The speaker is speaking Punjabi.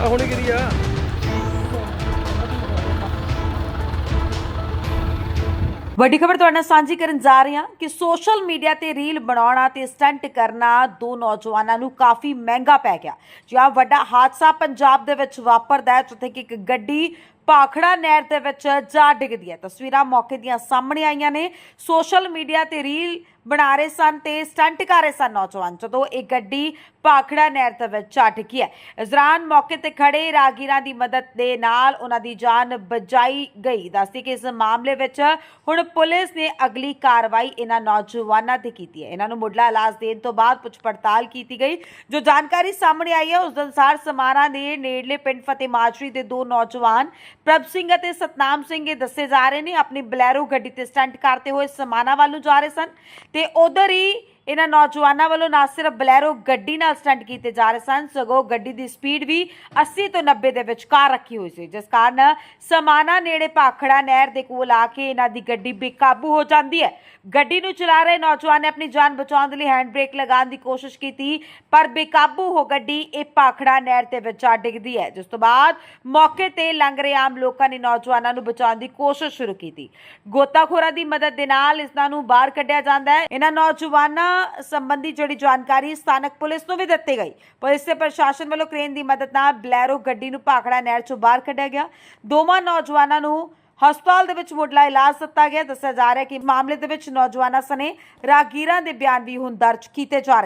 ਆ ਹੁਣੀ ਗਿਰੀ ਆ। ਵੱਡੀ ਖਬਰ ਤੁਹਾਡੇ ਨਾਲ ਸਾਂਝੀ ਕਰਨ ਜਾ ਰਹੇ ਹਾਂ ਕਿ ਸੋਸ਼ਲ ਮੀਡੀਆ ਤੇ ਰੀਲ ਬਣਾਉਣਾ ਤੇ ਸਟੰਟ ਕਰਨਾ ਦੋ ਨੌਜਵਾਨਾਂ ਨੂੰ ਕਾਫੀ ਮਹਿੰਗਾ ਪੈ ਗਿਆ। ਜਿਹਾ ਵੱਡਾ ਹਾਦਸਾ ਪੰਜਾਬ ਦੇ ਵਿੱਚ ਵਾਪਰਦਾ ਹੈ, ਜਿੱਥੇ ਕਿ ਇੱਕ ਗੱਡੀ ਪਾਖੜਾ ਨਹਿਰ ਦੇ ਵਿੱਚ ਜਾ ਡਿੱਗਦੀ ਹੈ। ਤਸਵੀਰਾਂ ਮੌਕੇ ਦੀਆਂ ਸਾਹਮਣੇ ਆਈਆਂ ਨੇ। ਸੋਸ਼ਲ ਮੀਡੀਆ ਤੇ ਰੀਲ ਬਣਾ ਰਹੇ ਸਨ ਤੇ ਸਟੰਟ ਕਰ ਰਹੇ ਸਨ ਨੌਜਵਾਨ, ਜਦੋਂ ਇਹ ਗੱਡੀ ਭਾਖੜਾ ਨਹਿਰ ਦੇ ਵਿੱਚ ਜਾ ਹੈ। ਇਸ ਦੌਰਾਨ ਮੌਕੇ ਤੇ ਖੜੇ ਰਾਗੀਰਾਂ ਦੀ ਮਦਦ ਦੇ ਨਾਲ ਉਹਨਾਂ ਦੀ ਜਾਨ ਬਚਾਈ ਗਈ। ਦੱਸਦੀ ਕਿ ਇਸ ਮਾਮਲੇ ਵਿੱਚ ਹੁਣ ਪੁਲਿਸ ਨੇ ਅਗਲੀ ਕਾਰਵਾਈ ਇਹਨਾਂ ਨੌਜਵਾਨਾਂ ਤੇ ਕੀਤੀ ਹੈ। ਇਹਨਾਂ ਨੂੰ ਮੁੱਢਲਾ ਇਲਾਜ ਦੇਣ ਤੋਂ ਬਾਅਦ ਪੁੱਛ ਪੜਤਾਲ ਕੀਤੀ ਗਈ। ਜੋ ਜਾਣਕਾਰੀ ਸਾਹਮਣੇ ਆਈ ਹੈ, ਉਸ ਅਨੁਸਾਰ ਸਮਾਣਾ ਦੇ ਨੇੜਲੇ ਪਿੰਡ ਫਤਿਹ ਮਾਜਰੀ ਦੇ ਦੋ ਨੌਜਵਾਨ ਪ੍ਰਭ ਸਿੰਘ ਅਤੇ ਸਤਨਾਮ ਸਿੰਘ ਇਹ ਦੱਸੇ ਜਾ ਰਹੇ ਨੇ, ਆਪਣੀ ਬਲੈਰੋ ਗੱਡੀ ਤੇ ਸਟੰਟ ਕਰਦੇ ਹੋਏ ਸਮਾਣਾ ਵੱਲ ਨੂੰ ਜਾ ਰਹੇ ਸਨ। ਤੇ ਉਧਰ ਹੀ ਇਹਨਾਂ ਨੌਜਵਾਨਾਂ ਵੱਲੋਂ ਨਾ ਸਿਰਫ ਬਲੈਰੋ ਗੱਡੀ ਨਾਲ ਸਟੰਟ ਕੀਤੇ ਜਾ ਰਹੇ ਸਨ, ਸਗੋਂ ਗੱਡੀ ਦੀ ਸਪੀਡ ਵੀ 80 ਤੋਂ 90 ਦੇ ਵਿਚਕਾਰ ਰੱਖੀ ਹੋਈ ਸੀ, ਜਿਸ ਕਾਰਨ ਸਮਾਣਾ ਨੇੜੇ ਭਾਖੜਾ ਨਹਿਰ ਦੇ ਕੋਲ ਆ ਕੇ ਇਹਨਾਂ ਦੀ ਗੱਡੀ ਬੇਕਾਬੂ ਹੋ ਜਾਂਦੀ ਹੈ। ਗੱਡੀ ਨੂੰ ਚਲਾ ਰਹੇ ਨੌਜਵਾਨ ਨੇ ਆਪਣੀ ਜਾਨ ਬਚਾਉਣ ਦੇ ਲਈ ਹੈਂਡ ਬ੍ਰੇਕ ਲਗਾਉਣ ਦੀ ਕੋਸ਼ਿਸ਼ ਕੀਤੀ, ਪਰ ਬੇਕਾਬੂ ਹੋ ਗੱਡੀ ਇਹ ਭਾਖੜਾ ਨਹਿਰ ਦੇ ਵਿੱਚ ਆ ਡਿੱਗਦੀ ਹੈ, ਜਿਸ ਤੋਂ ਬਾਅਦ ਮੌਕੇ ਤੇ ਲੰਘ ਰਹੇ ਆਮ ਲੋਕਾਂ ਨੇ ਨੌਜਵਾਨਾਂ ਨੂੰ ਬਚਾਉਣ ਦੀ ਕੋਸ਼ਿਸ਼ ਸ਼ੁਰੂ ਕੀਤੀ। ਗੋਤਾਖੋਰਾਂ ਦੀ ਮਦਦ ਦੇ ਨਾਲ ਇਹਨਾਂ ਨੂੰ ਬਾਹਰ ਕੱਢਿਆ ਜਾਂਦਾ ਹੈ। ਇਹਨਾਂ ਨੌਜਵਾਨਾਂ ਸੰਬੰਧੀ ਜਿਹੜੀ ਜਾਣਕਾਰੀ ਸਥਾਨਕ ਪੁਲਿਸ ਨੂੰ ਵੀ ਦਿੱਤੀ ਗਈ ਪੁਲਿਸ ਤੇ ਪ੍ਰਸ਼ਾਸਨ ਵੱਲੋਂ ਕ੍ਰੇਨ ਦੀ ਮਦਦ ਨਾਲ ਬਲੈਰੋ ਗੱਡੀ ਨੂੰ ਭਾਖੜਾ ਨਹਿਰ ਚੋਂ ਬਾਹਰ ਕੱਢਿਆ ਗਿਆ ਦੋਵਾਂ ਨੌਜਵਾਨਾਂ ਨੂੰ ਹਸਪਤਾਲ ਦੇ ਵਿੱਚ ਮੁੱਢਲਾ ਇਲਾਜ ਦਿੱਤਾ ਗਿਆ ਦੱਸਿਆ ਜਾ ਰਿਹਾ ਕਿ ਮਾਮਲੇ ਦੇ ਵਿੱਚ ਨੌਜਵਾਨਾਂ ਸਣੇ ਰਾਗੀਰਾਂ ਦੇ ਬਿਆਨ ਵੀ ਹੁਣ ਦਰਜ ਕੀਤੇ ਜਾ ਰਹੇ